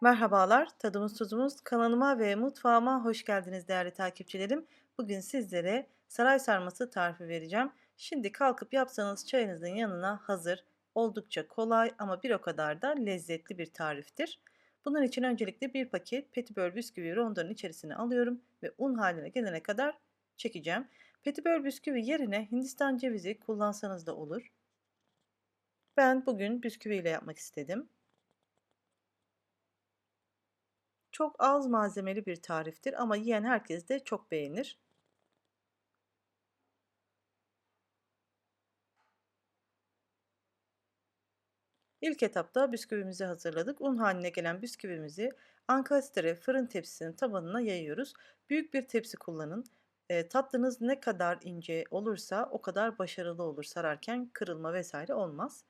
Merhabalar, tadımız tuzumuz kanalıma ve mutfağıma hoş geldiniz değerli takipçilerim. Bugün sizlere saray sarması tarifi vereceğim. Şimdi kalkıp yapsanız çayınızın yanına hazır, oldukça kolay ama bir o kadar da lezzetli bir tariftir. Bunun için öncelikle bir paket petibör bisküvi rondonun içerisine alıyorum ve un haline gelene kadar çekeceğim. Petibör bisküvi yerine Hindistan cevizi kullansanız da olur. Ben bugün bisküvi ile yapmak istedim. Çok az malzemeli bir tariftir ama yiyen herkes de çok beğenir. İlk etapta bisküvimizi hazırladık. Un haline gelen bisküvimizi ankastre fırın tepsisinin tabanına yayıyoruz. Büyük bir tepsi kullanın. E, tatlınız ne kadar ince olursa o kadar başarılı olur sararken kırılma vesaire olmaz.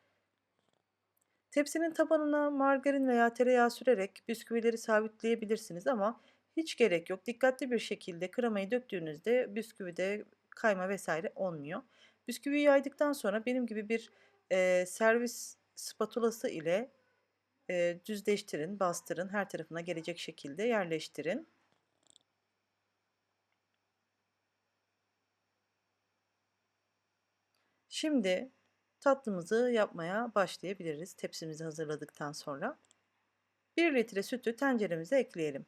Tepsinin tabanına margarin veya tereyağı sürerek bisküvileri sabitleyebilirsiniz ama hiç gerek yok. Dikkatli bir şekilde kremayı döktüğünüzde bisküvide kayma vesaire olmuyor. Bisküviyi yaydıktan sonra benim gibi bir e, servis spatulası ile e, düzleştirin, bastırın, her tarafına gelecek şekilde yerleştirin. Şimdi tatlımızı yapmaya başlayabiliriz tepsimizi hazırladıktan sonra. 1 litre sütü tenceremize ekleyelim.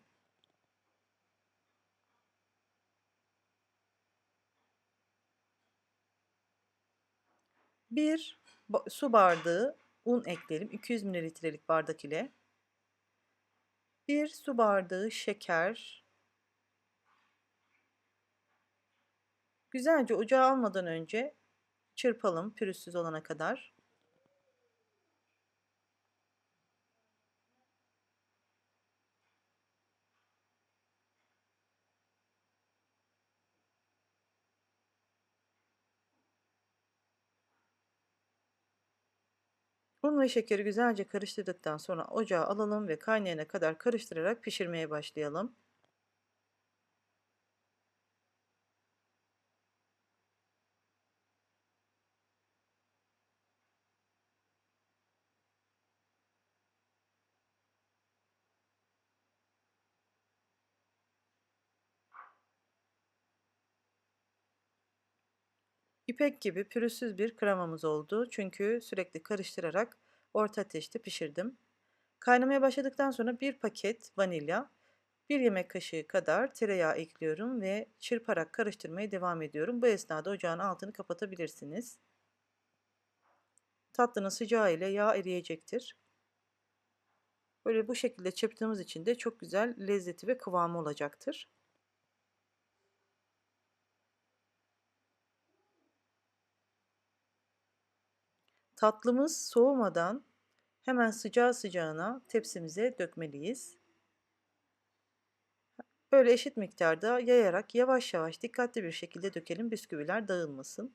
Bir su bardağı un ekleyelim. 200 mililitrelik bardak ile. Bir su bardağı şeker. Güzelce ocağa almadan önce Çırpalım pürüzsüz olana kadar. Un ve şekeri güzelce karıştırdıktan sonra ocağa alalım ve kaynayana kadar karıştırarak pişirmeye başlayalım. İpek gibi pürüzsüz bir kremamız oldu. Çünkü sürekli karıştırarak orta ateşte pişirdim. Kaynamaya başladıktan sonra bir paket vanilya, bir yemek kaşığı kadar tereyağı ekliyorum ve çırparak karıştırmaya devam ediyorum. Bu esnada ocağın altını kapatabilirsiniz. Tatlının sıcağı ile yağ eriyecektir. Böyle bu şekilde çırptığımız için de çok güzel lezzeti ve kıvamı olacaktır. Tatlımız soğumadan hemen sıcağı sıcağına tepsimize dökmeliyiz. Böyle eşit miktarda yayarak yavaş yavaş dikkatli bir şekilde dökelim bisküviler dağılmasın.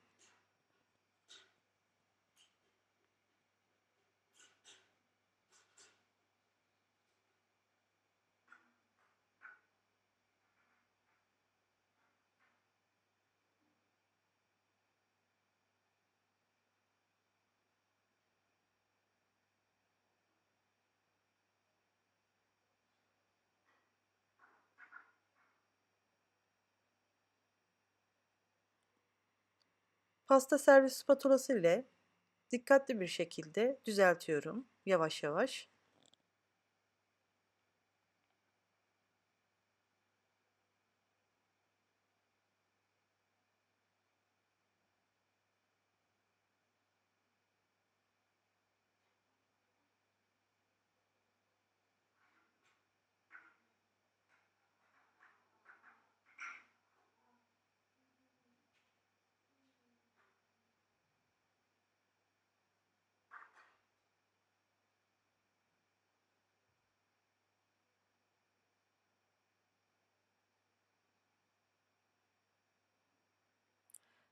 Pasta servis spatulası ile dikkatli bir şekilde düzeltiyorum yavaş yavaş.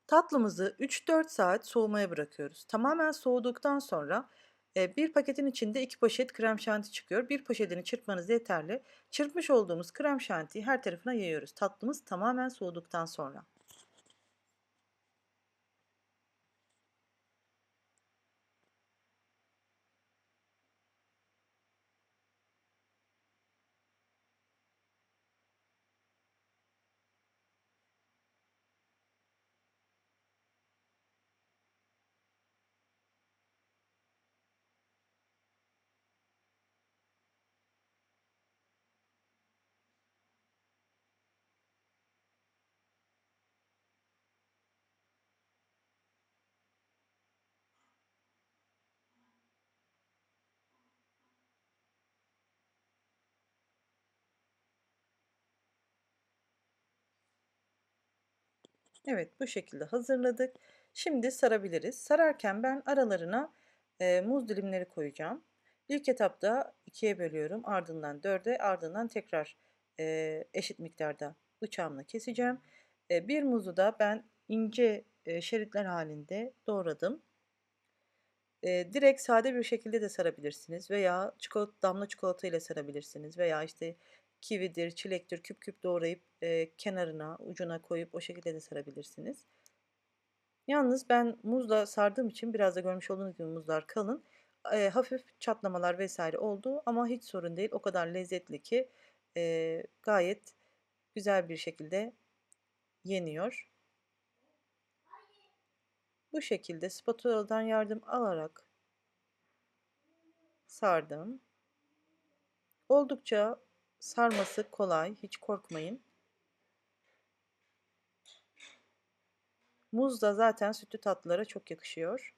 Tatlımızı 3-4 saat soğumaya bırakıyoruz. Tamamen soğuduktan sonra e, bir paketin içinde 2 poşet krem şanti çıkıyor. Bir poşetini çırpmanız yeterli. Çırpmış olduğumuz krem şantiyi her tarafına yayıyoruz. Tatlımız tamamen soğuduktan sonra. Evet, bu şekilde hazırladık. Şimdi sarabiliriz. Sararken ben aralarına, eee, muz dilimleri koyacağım. İlk etapta 2'ye bölüyorum, ardından 4'e, ardından tekrar, eee, eşit miktarda bıçağımla keseceğim. Eee, 1 muzu da ben ince, eee, şeritler hâlinde doğradım. Eee, direkt sade bir şekilde de sarabilirsiniz veya çikolat damla çikolatayla sarabilirsiniz veya, işte, kividir, çilektir küp küp doğrayıp, eee, kenarına, ucuna koyup o şekilde de sarabilirsiniz. Yalnız ben muzla sardığım için biraz da görmüş olduğunuz gibi muzlar kalın. Eee, hafif çatlamalar vs. oldu ama hiç sorun değil. O kadar lezzetli ki, eee, gayet güzel bir şekilde yeniyor. Bu şekilde spatuladan yardım alarak sardım. Oldukça sarması kolay, hiç korkmayın. Muz da zaten sütlü tatlılara çok yakışıyor.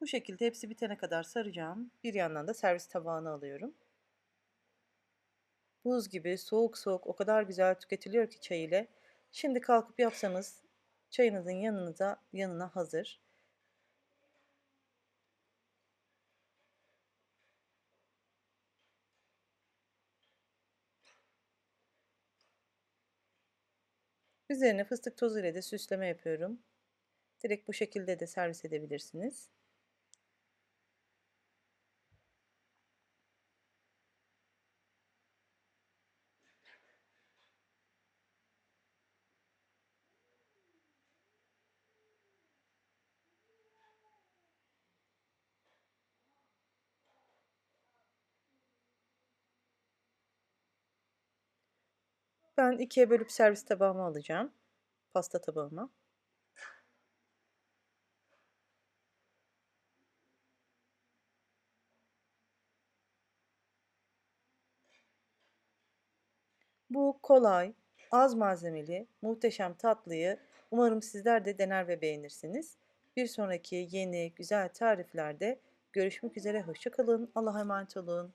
Bu şekilde hepsi bitene kadar saracağım. Bir yandan da servis tabağına alıyorum. Buz gibi soğuk soğuk o kadar güzel tüketiliyor ki çay ile. Şimdi kalkıp yapsanız çayınızın yanınıza yanına hazır. Üzerine fıstık tozu ile de süsleme yapıyorum. Direkt bu şekilde de servis edebilirsiniz. Ben 2'ye bölüp servis tabağıma alacağım. Pasta tabağıma. Bu kolay, az malzemeli, muhteşem tatlıyı umarım sizler de dener ve beğenirsiniz. Bir sonraki yeni güzel tariflerde görüşmek üzere. Hoşça kalın. Allah'a emanet olun.